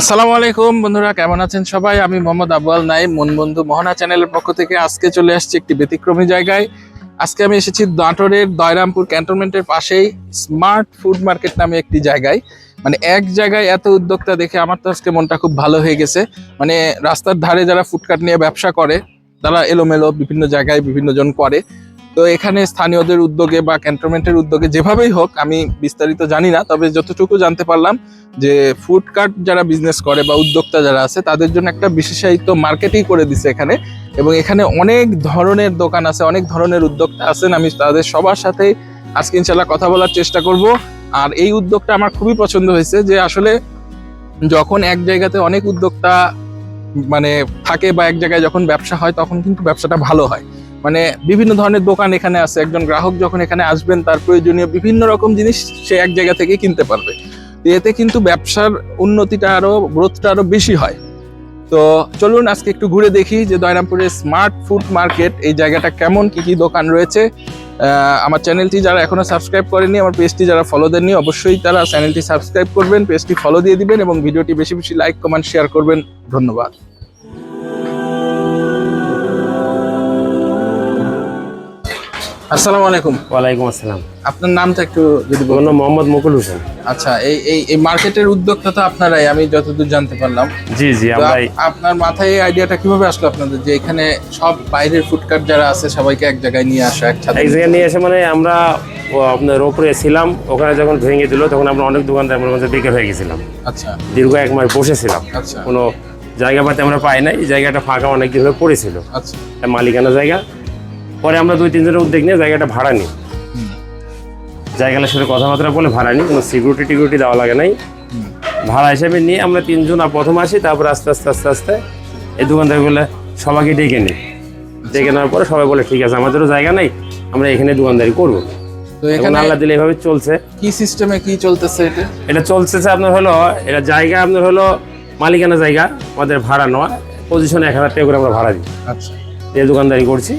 আসসালামু আলাইকুম বন্ধুরা, কেমন আছেন সবাই? আমি মোহাম্মদ আবুয়াল নাইম মন বন্ধু মোহনা চ্যানেলের পক্ষ থেকে আজকে চলে আসছি একটি ব্যতিক্রমী জায়গায়। আজকে আমি এসেছি নাটোরের দয়রামপুর ক্যান্টনমেন্টের পাশেই স্মার্ট ফুড মার্কেট নামে একটি জায়গায়। মানে এক জায়গায় এত উদ্যোক্তা দেখে আমার তো আজকে মনটা খুব ভালো হয়ে গেছে। মানে রাস্তার ধারে যারা ফুডকার্ট নিয়ে ব্যবসা করে, তারা এলোমেলো বিভিন্ন জায়গায় বিভিন্ন জন করে। তো এখানে স্থানীয়দের উদ্যোগে বা ক্যান্টনমেন্টের উদ্যোগে যেভাবেই হোক, আমি বিস্তারিত জানি না, তবে যতটুকু জানতে পারলাম যে ফুড কার্ট যারা বিজনেস করে বা উদ্যোক্তা যারা আছে, তাদের জন্য একটা বিশেষায়িত মার্কেটিং করে দিছে এখানে। এবং এখানে অনেক ধরনের দোকান আছে, অনেক ধরনের উদ্যোক্তা আছেন, আমি তাদের সবার সাথে আজকে ইনশাল্লাহ কথা বলার চেষ্টা করব। আর এই উদ্যোগটা আমার খুবই পছন্দ হয়েছে যে আসলে যখন এক জায়গাতে অনেক উদ্যোক্তা মানে থাকে বা এক জায়গায় যখন ব্যবসা হয়, তখন কিন্তু ব্যবসাটা ভালো হয়। মানে বিভিন্ন ধরনের দোকান এখানে আছে। একজন গ্রাহক যখন এখানে আসবেন, তার প্রয়োজনীয় বিভিন্ন রকম জিনিস সে এক জায়গা থেকে কিনতে পারবে। এতে কিন্তু ব্যবসার উন্নতিটা আরও গ্রোথটা আরও বেশি হয়। তো চলুন আজকে একটু ঘুরে দেখি যে দয়রামপুরের স্মার্ট ফুড মার্কেট, এই জায়গাটা কেমন, কি কি দোকান রয়েছে। আমার চ্যানেলটি যারা এখনও সাবস্ক্রাইব করেনি আমার পেজটি যারা ফলো দেননি, অবশ্যই তারা চ্যানেলটি সাবস্ক্রাইব করবেন, পেজটি ফলো দিয়ে দিবেন এবং ভিডিওটি বেশি বেশি লাইক কমেন্ট শেয়ার করবেন। ধন্যবাদ। আসসালামু আলাইকুম। ওয়ালাইকুম আসসালাম। আপনার নামটা একটু যদি বলুন মোহাম্মদ মুকুল হোসেন। আচ্ছা এই এই এই মার্কেটের উদ্যোক্তা তো আপনারাই আমি যতদূর জানতে পারলাম। জি জি আপনার মাথায় এই আইডিয়াটা কীভাবে আসলো আপনাদের যে এখানে সব বাইরের ফুডকার্ট যারা আছে সবাইকে এক জায়গায় নিয়ে আসা একসাথে এক জায়গায় নিয়ে মানে আমরা আপনার ওপরে ছিলাম ওখানে যখন ভেঙে দিল তখন আমরা অনেক দোকানদার মধ্যে মধ্যে বেকার হয়ে গেছিলাম। আচ্ছা। দীর্ঘ এক মাস বসেছিলাম। আচ্ছা। কোনো জায়গা পাতে আমরা পাই নাই এই জায়গাটা ফাঁকা অনেক দিন ধরে পড়েছিল। আচ্ছা। মালিকানা জায়গা পরে আমরা দুই তিনজনের উদ্যোগ নিয়ে জায়গাটা ভাড়া নিই। জায়গাটার সাথে কথাবার্তা বলে ভাড়া নিই কোনো সিকিউরিটি টিকিউরিটি দেওয়া লাগে নাই। ভাড়া হিসেবে নিয়ে আমরা তিনজন প্রথম আসি তারপর আস্তে আস্তে আস্তে আস্তে এই দোকানদারগুলো সবাইকে ডেকে নিই। ডেকে নেওয়ার পরে সবাই বলে ঠিক আছে আমাদেরও জায়গা নেই আমরা এখানে দোকানদারি করব। তো এখানে আল্লাহ দিলে এভাবে চলছে। কি সিস্টেমে কি চলতেছে এটা? এটা চলছে আপনার হলো এটা জায়গা আপনার হলো মালিকানা জায়গা আমাদের ভাড়া নেওয়া। পজিশনে এক হাজার টাকা করে আমরা ভাড়া দিই। আচ্ছা। এই দোকানদারি করছি।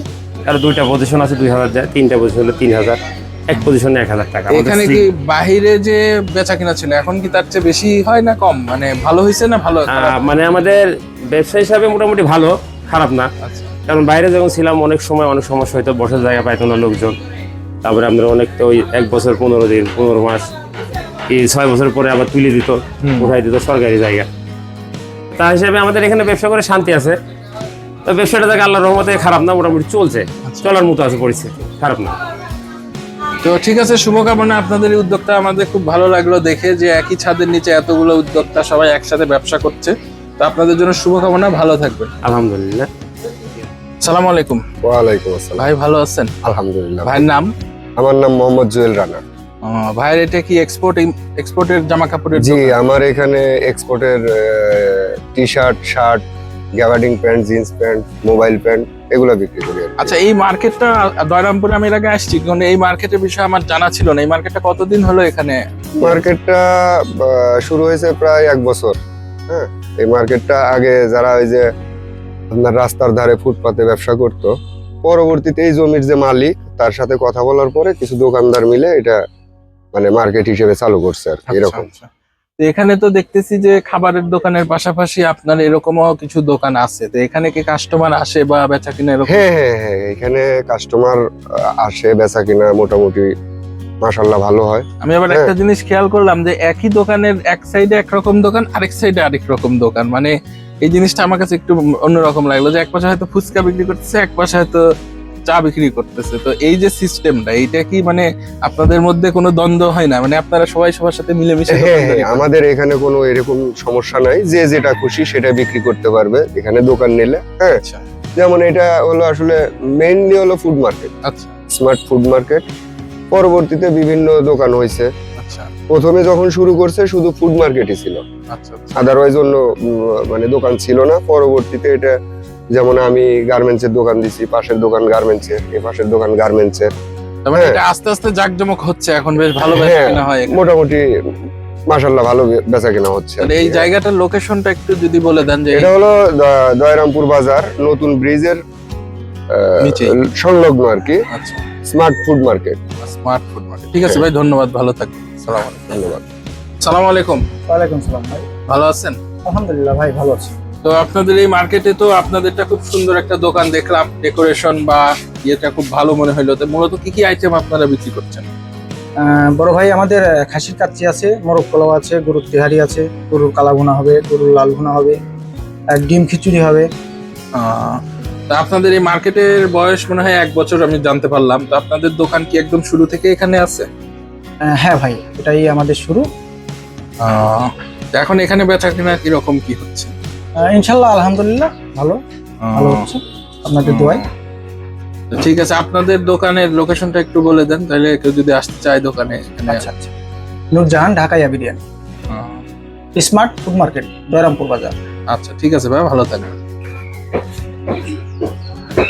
কারও দুইটা পজিশন আছে দুই হাজার যায় তিনটা পজিশন হলো তিন হাজার এক পজিশনে এক হাজার টাকা। এখানে কি বাহিরে যে বেচা কিনা ছিল এখন কি তার চেয়ে বেশি হয় না কম? মানে ভালো হয়েছে না ভালো? মানে আমাদের ব্যবসা হিসাবে মোটামুটি ভালো খারাপ না। আচ্ছা। কারণ বাইরে যখন ছিলাম অনেক সময় অনেক সমস্যা হয়তো বসার জায়গা পাইতো না লোকজন। তারপরে আমরা অনেক তো ওই এক বছর পনেরো দিন পনেরো মাস এই ছয় বছর পরে আবার তুলে দিত। উঠাই দিত সরকারি জায়গা। তা হিসেবে আমাদের এখানে ব্যবসা করে শান্তি আছে। তো ব্যবসাটা থেকে আল্লাহ রহমতে খারাপ না মোটামুটি চলছে। চলার মতো আছে পরিস্থিতি খারাপ না। তো ঠিক আছে শুভকামনা আপনাদের এই উদ্যোগটা আমাদের খুব ভালো লাগল দেখে যে একই ছাদের নিচে এতগুলো উদ্যোক্তা সবাই একসাথে ব্যবসা করছে। তো আপনাদের জন্য শুভকামনা ভালো থাকবেন। আলহামদুলিল্লাহ। সালাম আলাইকুম। ওয়ালাইকুম আসসালাম। ভাই ভালো আছেন? আলহামদুলিল্লাহ। ভাইয়ের নাম? আমার নাম মোহাম্মদ জুয়েল রানা। ভাইয়ের এটা কি এক্সপোর্ট এক্সপোর্টের জামা কাপড়ের জি আমার এখানে এক্সপোর্টের T shirt shirt gabardine pant jeans pant mobile pant এগুলো বিক্রি করি আচ্ছা এই মার্কেটটা দয়রামপুরে আমি এর আগে আসছি কিন্তু এই মার্কেটের বিষয়ে আমার জানা ছিল না। এই মার্কেটটা কতদিন হলো এখানে? মার্কেটটা শুরু হয়েছে প্রায় এক বছর হ্যাঁ? এই মার্কেটটা আগে যারা ওই যে আপনার রাস্তার ধারে ফুটপাতে ব্যবসা করত পরবর্তীতে এই জমির যে মালিক তার সাথে কথা বলার পরে কিছু দোকানদার মিলে এটা মানে মার্কেট হিসেবে চালু করছে আর কি, এরকম। আচ্ছা, আচ্ছা। তো এখানে তো দেখতেছি যে খাবারের দোকানের পাশাপাশি আপনার এরকমও কিছু দোকান আছে। তো এখানে কি কাস্টমার আসে বা বেচা কিনা এরকম? হ্যাঁ হ্যাঁ হ্যাঁ এখানে কাস্টমার আসে বেচা কিনা মোটামুটি মাসাল্লাহ ভালো হয়। আমি আবার হ্যাঁ। একটা জিনিস খেয়াল করলাম যে একই দোকানের এক সাইডে একরকম দোকান আরেক সাইডে আরেক রকম দোকান। মানে এই জিনিসটা আমার কাছে একটু অন্যরকম লাগল যে এক পাশে হয়তো ফুচকা বিক্রি করতেছে এক পাশে হয়তো চা বিক্রি করতেছে। তো এই যে সিস্টেমটা এইটা কি মানে আপনাদের মধ্যে কোনো দ্বন্দ্ব হয় না? মানে আপনারা সবাই সবার সাথে মিলেমিশে হ্যাঁ আমাদের এখানে কোনো এরকম সমস্যা নাই। যে যেটা খুশি সেটা বিক্রি করতে পারবে। এখানে দোকান নিলে হ্যাঁ। আচ্ছা। যেমন এটা হলো আসলে মেইনলি হলো ফুড মার্কেট আচ্ছা। স্মার্ট ফুড মার্কেট পরবর্তীতে বিভিন্ন দোকান হয়েছে। আচ্ছা। প্রথমে যখন শুরু করছে শুধু ফুড মার্কেটই ছিল। আচ্ছা আচ্ছা। আদারওয়াইজ অন্য মানে দোকান ছিল না। পরবর্তীতে এটা যেমন আমি গার্মেন্টসের দোকান দিছি পাশের দোকান গার্মেন্টসের এ পাশের দোকান গার্মেন্টসের তার মানে হ্যাঁ। এটা আস্তে আস্তে জাকজমক হচ্ছে এখন বেশ ভালো বেচা হ্যাঁ, হয় মোটামুটি মাসাল্লাহ ভালো বেচা কেনা হচ্ছে এই জায়গাটার লোকেশনটা একটু যদি বলে দেন যে এটা হলো দয়রামপুর বাজার নতুন ব্রিজের। সংলগ্ন আর কি। আচ্ছা। Smart food market smart food market ঠিক আছে ভাই ধন্যবাদ ভালো থাকবেন। সালাম আলাইকুম। ধন্যবাদ। সালাম আলাইকুম। ওয়ালাইকুম সালাম ভাই। ভালো আছেন? আলহামদুলিল্লাহ ভাই ভালো আছি। তো আপনাদের এই মার্কেটে তো আপনাদেরটা খুব সুন্দর একটা দোকান দেখলাম ডেকোরেশন বা ইয়েটা খুব ভালো মনে হলো তো মূলত কি কি আইটেম আপনারা বিক্রি করছেন? বড় ভাই আমাদের খাসির কাচ্চি আছে মোরগ পোলাও আছে গরুর তেহারি আছে গরুর কালা ভুনা হবে গরুর লাল ভুনা হবে ডিম খিচুড়ি হবে। তা আপনাদের এই মার্কেটের বয়স মনে হয় এক বছর আমি জানতে পারলাম। তো আপনাদের দোকান কি একদম শুরু থেকে এখানে আছে? হ্যাঁ ভাই এটাই আমাদের শুরু। তো এখন এখানে বেচা কেনা কীরকম কি হচ্ছে? ইনশাল্লাহ আলহামদুলিল্লাহ ভালো ভালো হচ্ছে। আপনাদের দোয়াই ঠিক আছে আপনাদের দোকানের লোকেশনটা একটু বলে দেন তাহলে কেউ যদি আসতে চায় দোকানে এখানে আচ্ছা আচ্ছা। Nurjahan Dhakaiya biryani smart food market Joyrampur বাজার। আচ্ছা ঠিক আছে ভাই ভালো থাকবেন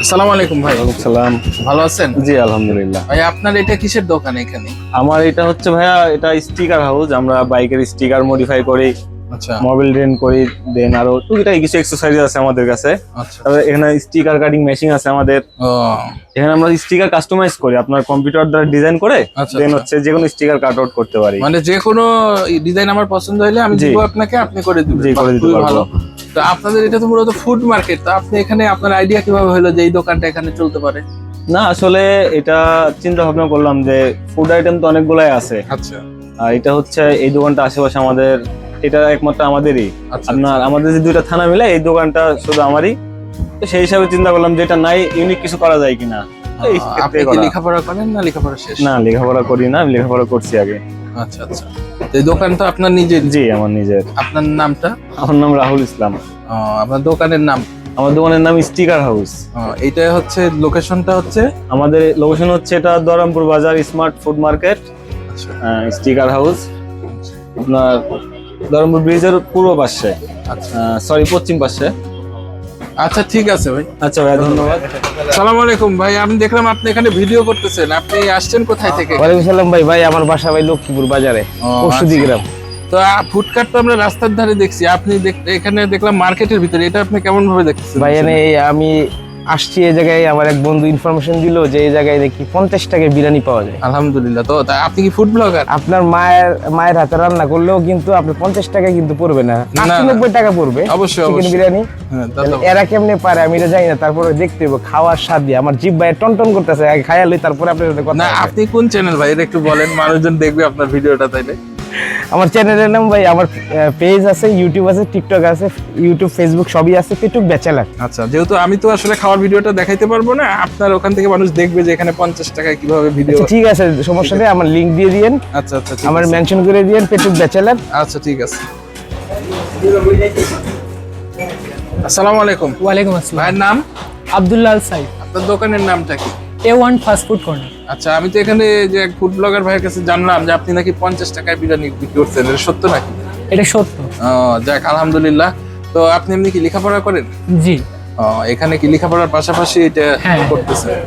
আসসালামু আলাইকুম ভাই। সালাম। ভালো আছেন? জি আলহামদুলিল্লাহ। ভাই আপনার এটা কিসের দোকান এখানে? আমার এটা হচ্ছে ভাইয়া এটা স্টিকার হাউস আমরা বাইকের স্টিকার মডিফাই করি। আচ্ছা। মোবাইল রেন করি দেন আরও টুকিটাই কিছু এক্সারসাইজ আছে আমাদের কাছে। আচ্ছা। তারপরে এখানে স্টিকার কাটিং মেশিন আছে আমাদের। এখানে আমরা স্টিকার কাস্টমাইজ করি আপনার কম্পিউটার দ্বারা ডিজাইন করে আচ্ছা, দেন আচ্ছা। হচ্ছে যে কোনো স্টিকার কাট আউট করতে পারি। মানে যে কোনো ডিজাইন আমার পছন্দ হলে আমি দিব আপনাকে আপনি করে দিবেন। জি, করে দিতে পারব। ভালো। তো আপনাদের এটা তো মূলত ফুড মার্কেট তো আপনি এখানে আপনার আইডিয়া কীভাবে হলো যে এই দোকানটা এখানে চলতে পারে? না আসলে এটা চিন্তা ভাবনা করলাম যে ফুড আইটেম তো অনেকগুলাই আছে। আচ্ছা। আর এটা হচ্ছে এই দোকানটা আশেপাশে আমাদের এটা একমাত্র আমাদেরই। আচ্ছা আপনার আমাদের যে দুইটা থানা মিলে এই দোকানটা শুধু আমারই। তো সেই হিসাবে চিন্তা করলাম যে এটা নাই ইউনিক কিছু করা যায় কিনা। আপনি কি লেখাপড়া করেন না লেখাপড়া শেষ? না লেখাপড়া করি না লেখাপড়া করছি আগে। আচ্ছা আচ্ছা। তো এই দোকান আপনার নিজের? জি আমার নিজের। আপনার নামটা? আমার নাম রাহুল ইসলাম। আপনার দোকানের নাম? আমার দোকানের নাম স্টিকার হাউস। ও, এইটা হচ্ছে লোকেশনটা হচ্ছে? আমাদের লোকেশন হচ্ছে এটা দরামপুর বাজার স্মার্ট ফুড মার্কেট আচ্ছা। Sticker house. আপনার দরামপুর ব্রিজের পূর্ব পাশে। আচ্ছা। সরি পশ্চিম পাশে। আচ্ছা ঠিক আছে ভাই। আচ্ছা ভাই ধন্যবাদ। সালাম আলাইকুম। ভাই আমি দেখলাম আপনি এখানে ভিডিও করতেছেন। আপনি আসছেন কোথায় থেকে? ওয়ালাইকুম সালাম ভাই। ভাই আমার বাসা ভাই লক্ষ্মীপুর বাজারে ও, পরশুদি আচ্ছা। গ্রাম তো ফুডকার্ট তো আমরা রাস্তার ধারে দেখছি। আপনি এখানে দেখলাম মার্কেটের ভিতরে। এটা আপনি কেমন ভাবে দেখতেছেন? ভাই আমি আসছি এই জায়গায় আমার এক বন্ধু ইনফরমেশন দিল যে এই জায়গায় নাকি পঞ্চাশ টাকায় বিরিয়ানি পাওয়া যায়। আলহামদুলিল্লাহ। তো তা আপনি কি ফুড ব্লগার আপনার মায়ের মায়ের হাতে রান্না করলেও কিন্তু আপনি পঞ্চাশ টাকা কিন্তু পড়বে না। নব্বই টাকা পড়বে অবশ্যই, চিকেন বিরিয়ানি। হ্যাঁ এরা কেমনে পারে আমি এটা জানি না তারপরে দেখতে হবে খাওয়ার স্বাদ। দিয়ে আমার জিভ ভাই টন টন করতেছে লই তারপরে আপনার সাথে কথা আপনি কোন চ্যানেল ভাই? এটা একটু বলেন মানুষজন দেখবে আপনার ভিডিওটা তাইলে। আমার চ্যানেলের নাম ভাই আমার পেজ আছে ইউটিউব আছে টিকটক আছে ইউটিউব ফেসবুক সবই আছে পেটুক ব্যাচেলার আচ্ছা যেহেতু আমি তো আসলে খাওয়ার ভিডিওটা দেখাইতে পারব না আপনার ওখান থেকে মানুষ দেখবে যে এখানে পঞ্চাশ টাকায় কীভাবে ভিডিও আচ্ছা ঠিক আছে সমস্যা নেই আমার লিঙ্ক দিয়ে দিয়েন। আচ্ছা আচ্ছা আমার। মেনশন করে দিয়েন পেটুক ব্যাচেলার আচ্ছা ঠিক আছে। আসসালামু আলাইকুম। ওয়ালাইকুম আসসালাম। ভাইয়ের নাম? আব্দুল্লাহ আল সাইদ আপনার দোকানের নামটা কি? A one fast food corner আচ্ছা আমি তো এখানে যে এক ফুড ব্লগার ভাইয়ের কাছে জানলাম যে আপনি নাকি পঞ্চাশ টাকায় বিরিয়ানি বিক্রি করছেন। এটা সত্য নাকি? এটা সত্য। ও, যাক আলহামদুলিল্লাহ। তো আপনি এমনি কি লেখাপড়া করেন? জি। এখানে কি লেখাপড়ার পাশাপাশি এটা হ্যাঁ। করতেছেন?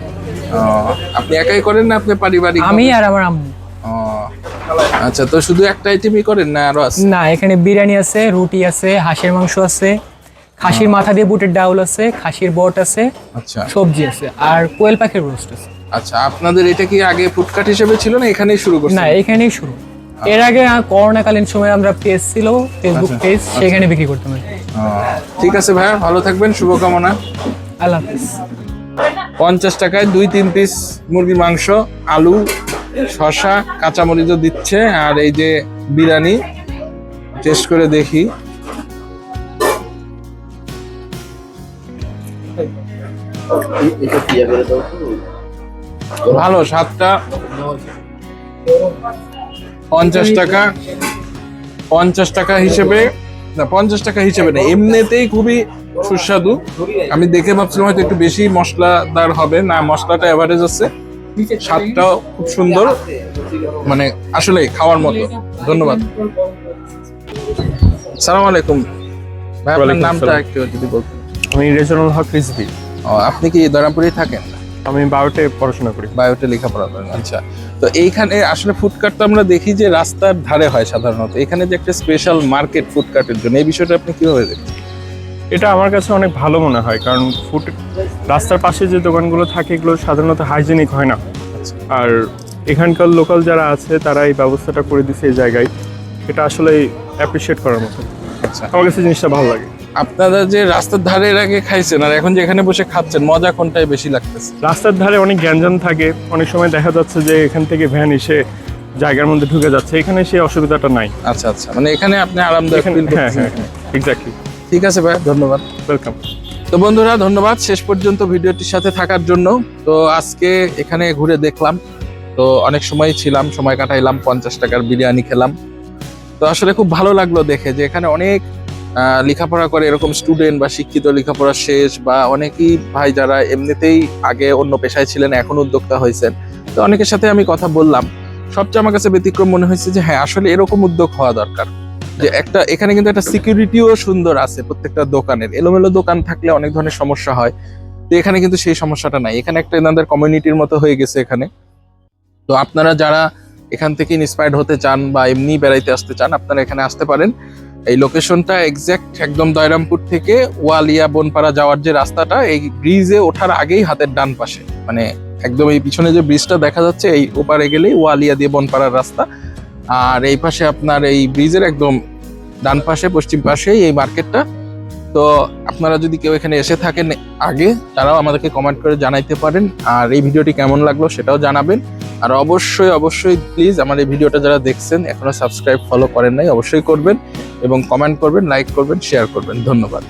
আপনি একাই করেন না আপনি পারিবারিক আমি আর আমার আম্মু। আচ্ছা তো শুধু একটা আইটেমই করেন না আরও আছে? না এখানে বিরিয়ানি আছে রুটি আছে হাঁসের মাংস আছে খাসির মাথা দিয়ে বুটের ডাউল আছে খাসির বট আছে আচ্ছা। সবজি আছে আর কোয়েল পাখির রোস্ট আছে। আচ্ছা আপনাদের এটা কি আগে ফুডকার্ট হিসেবে ছিল না এখানেই শুরু করছেন? না এখানেই শুরু। এর আগে করোনাকালীন সময় আমরা পেজ ছিল ফেসবুক আচ্ছা, পেজ সেখানে বিক্রি করতাম ঠিক আছে ভাইয়া ভালো থাকবেন শুভকামনা। আল্লাহ হাফিজ। পঞ্চাশ টাকায় দুই তিন পিস মুরগির মাংস আলু শশা কাঁচামরিচও দিচ্ছে আর এই যে বিরিয়ানি টেস্ট করে দেখি। ভালো স্বাদটা পঞ্চাশ টাকা। পঞ্চাশ টাকা হিসেবে না পঞ্চাশ টাকা হিসেবে না এমনিতেই খুবই সুস্বাদু। আমি দেখে ভাবছিলাম হয়তো একটু বেশি মশলাদার হবে। না মশলাটা এভারেজ আছে। স্বাদটাও খুব সুন্দর। মানে আসলে খাওয়ার মতো। ধন্যবাদ। সালাম আলাইকুম। ভাই আপনার নামটা একটু যদি বলতেন। আমি রেজনাল হক রিজভি। আপনি কি দরামপুরেই থাকেন? আমি বায়োটে পড়াশোনা করি। বায়োটে লেখাপড়া করেন আচ্ছা। তো এইখানে আসলে ফুডকার্ট তো আমরা দেখি যে রাস্তার ধারে হয় সাধারণত। এখানে যে একটা স্পেশাল মার্কেট ফুডকার্টের জন্য এই বিষয়টা আপনি কীভাবে দেখছেন এটা আমার কাছে অনেক ভালো মনে হয় কারণ ফুড রাস্তার পাশে যে দোকানগুলো থাকে এগুলো সাধারণত হাইজেনিক হয় না। আর এখানকার লোকাল যারা আছে তারা এই ব্যবস্থাটা করে দিছে এই জায়গায়। এটা আসলে অ্যাপ্রিসিয়েট করার মতো। আচ্ছা। আমার কাছে জিনিসটা ভালো লাগে। আপনারা যে রাস্তার ধারে এর আগে খাইছেন আর এখন যে এখানে বসে খাচ্ছেন মজা কোনটাই বেশি লাগতেছে? রাস্তার ধারে অনেক গ্যাঞ্জাম থাকে। অনেক সময় দেখা যাচ্ছে যে এখান থেকে ভ্যান এসে জায়গার মধ্যে ঢুকে যাচ্ছে। এখানে সেই অসুবিধাটা নাই। আচ্ছা আচ্ছা। মানে এখানে আপনি আরামদায়ক ফিল হ্যাঁ করতেছেন। হ্যাঁ এক্স্যাক্টলি ঠিক আছে ভাই ধন্যবাদ। ওয়েলকাম তো বন্ধুরা ধন্যবাদ শেষ পর্যন্ত ভিডিওটির সাথে থাকার জন্য। তো আজকে এখানে ঘুরে দেখলাম। তো অনেক সময় ছিলাম সময় কাটাইলাম পঞ্চাশ টাকার বিরিয়ানি খেলাম। তো আসলে খুব ভালো লাগল দেখে যে এখানে অনেক লেখাপড়া করে এরকম স্টুডেন্ট বা শিক্ষিত লেখাপড়া শেষ বা অনেকেই ভাই যারা এমনিতেই আগে অন্য পেশায় ছিলেন, এখন উদ্যোক্তা হয়েছেন। তো অনেকের সাথে আমি কথা বললাম। সবচেয়ে আমার কাছে ব্যতিক্রম মনে হয়েছে যে হ্যাঁ আসলে এরকম উদ্যোগ হওয়া দরকার। যে একটা, এখানে কিন্তু একটা সিকিউরিটিও সুন্দর আছে প্রত্যেকটা দোকানের। এলোমেলো দোকান থাকলে অনেক ধরনের সমস্যা হয়। তো এখানে কিন্তু সেই সমস্যাটা নাই। এখানে একটা এনাদের কমিউনিটির মতো হয়ে গেছে এখানে। তো আপনারা যারা এখান থেকে ইন্সপায়ার্ড হতে চান বা এমনি বেড়াইতে আসতে চান, আপনারা এখানে আসতে পারেন। এই লোকেশনটা এক্স্যাক্ট একদম দয়রামপুর থেকে ওয়ালিয়া বনপাড়া যাওয়ার যে রাস্তাটা, এই ব্রিজে ওঠার আগেই হাতের ডান পাশে। মানে একদম এই পিছনে যে ব্রিজটা দেখা যাচ্ছে, এই ওপারে গেলেই ওয়ালিয়া দিয়ে বনপাড়ার রাস্তা। আর এই পাশে আপনার এই ব্রিজের একদম ডান পাশে, পশ্চিম পাশেই এই মার্কেটটা তো আপনারা যদি কেউ এখানে এসে থাকেন আগে, তারাও আমাদেরকে কমেন্ট করে জানাইতে পারেন। আর এই ভিডিওটি কেমন লাগল সেটাও জানাবেন। আর অবশ্যই অবশ্যই প্লিজ আমার এই ভিডিওটা যারা দেখছেন এখনও সাবস্ক্রাইব ফলো করেন নাই, অবশ্যই করবেন এবং কমেন্ট করবেন লাইক করবেন শেয়ার করবেন। ধন্যবাদ।